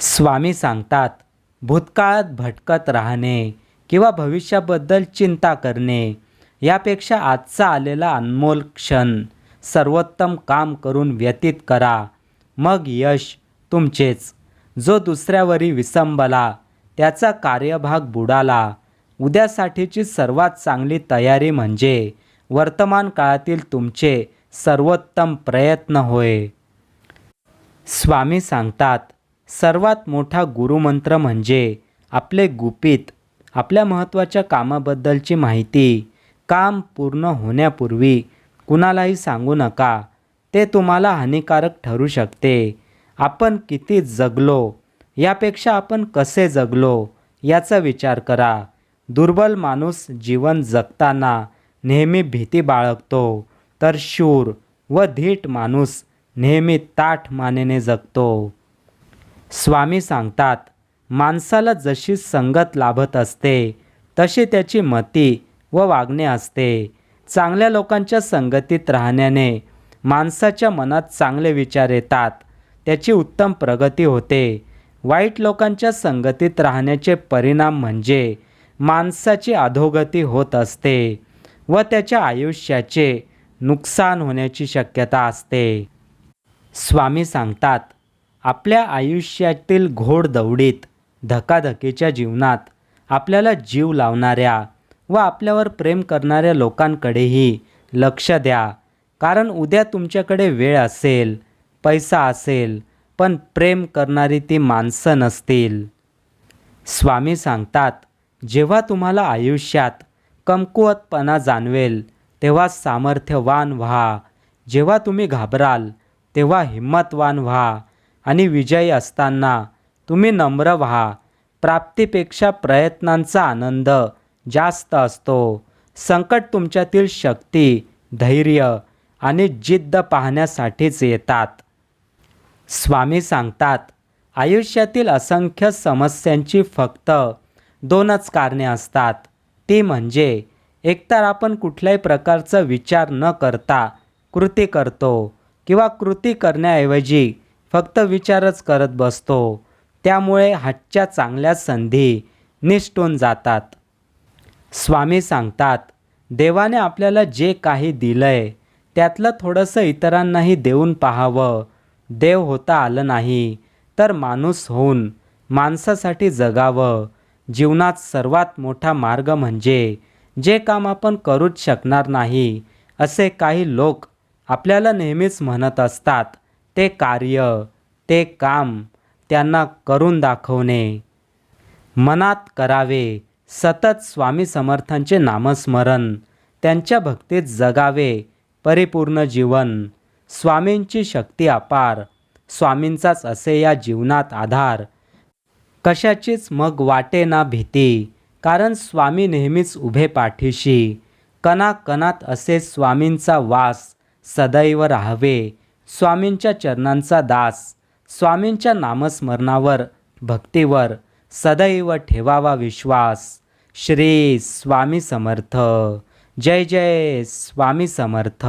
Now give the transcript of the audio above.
स्वामी सांगतात भूतकाळात भटकत राहणे किंवा भविष्याबद्दल चिंता करणे यापेक्षा आजचा आलेला अनमोल क्षण सर्वोत्तम काम करून व्यतीत करा. मग यश तुमचेच. जो दुसऱ्यावरी विसंबला त्याचा कार्यभाग बुडाला. उद्यासाठीची सर्वात चांगली तयारी म्हणजे वर्तमान काळातील तुमचे सर्वोत्तम प्रयत्न होय. स्वामी सांगतात सर्वात मोठा गुरुमंत्र म्हणजे आपले गुपित आपल्या महत्त्वाच्या कामाबद्दलची माहिती काम पूर्ण होण्यापूर्वी कुणालाही सांगू नका. ते तुम्हाला हानिकारक ठरू शकते. आपण किती जगलो यापेक्षा आपण कसे जगलो याचा विचार करा. दुर्बल माणूस जीवन जगताना नेहमी भीती बाळगतो तर शूर व धीट माणूस नेहमी ताठ मानेने जगतो. स्वामी सांगतात माणसाला जशी संगत लाभत असते तशी त्याची मती व वागणे असते. चांगल्या लोकांच्या संगतीत राहण्याने माणसाच्या मनात चांगले विचार येतात त्याची उत्तम प्रगती होते. वाईट लोकांच्या संगतीत राहण्याचे परिणाम म्हणजे माणसाची अधोगती होत असते व त्याच्या आयुष्याचे नुकसान होण्याची शक्यता असते. स्वामी सांगतात आपल्या आयुष्यातील घोडदौडीत धकाधकीच्या जीवनात आपल्याला जीव लावणाऱ्या व आपल्यावर प्रेम करणाऱ्या लोकांकडेही लक्ष द्या. कारण उद्या तुमच्याकडे वेळ असेल पैसा असेल पण प्रेम करणारी ती माणसं नसतील. स्वामी सांगतात जेव्हा तुम्हाला आयुष्यात कमकुवतपणा जाणवेल तेव्हा सामर्थ्यवान व्हा. जेव्हा तुम्ही घाबराल तेव्हा हिंमतवान व्हा. आणि विजयी असताना तुम्ही नम्र व्हा. प्राप्तीपेक्षा प्रयत्नांचा आनंद जास्त असतो. संकट तुमच्यातील शक्ती धैर्य आणि जिद्द पाहण्यासाठीच येतात. स्वामी सांगतात आयुष्यातील असंख्य समस्यांची फक्त दोनच कारणे असतात. ती म्हणजे एकतर आपण कुठल्याही प्रकारचा विचार न करता कृती करतो किंवा कृती करण्याऐवजी फक्त विचारच करत बसतो. त्यामुळे हातच्या चांगल्या संधी निष्ठून जातात. स्वामी सांगतात देवाने आपल्याला जे काही दिलंय त्यातलं थोडंसं इतरांनाही देऊन पाहावं. देव होता आलं नाही तर माणूस होऊन माणसासाठी जगावं. जीवनात सर्वात मोठा मार्ग म्हणजे जे काम आपण करूच शकणार नाही असे काही लोक आपल्याला नेहमीच म्हणत असतात. ते कार्य ते काम त्यांना करून दाखवणे. मनात करावे सतत स्वामी समर्थांचे नामस्मरण त्यांच्या भक्तीत जगावे परिपूर्ण जीवन स्वामींची शक्ती अपार स्वामींचाच असे या जीवनात आधार. कशाचीच मग वाटे ना भीती कारण स्वामी नेहमीच उभे पाठीशी. कणाकणात असे स्वामींचा वास सदैव राहावे स्वामींच्या चरणांचा दास स्वामींच्या नामस्मरणावर भक्तीवर सदैव ठेवावा विश्वास. श्री स्वामी समर्थ. जय जय स्वामी समर्थ.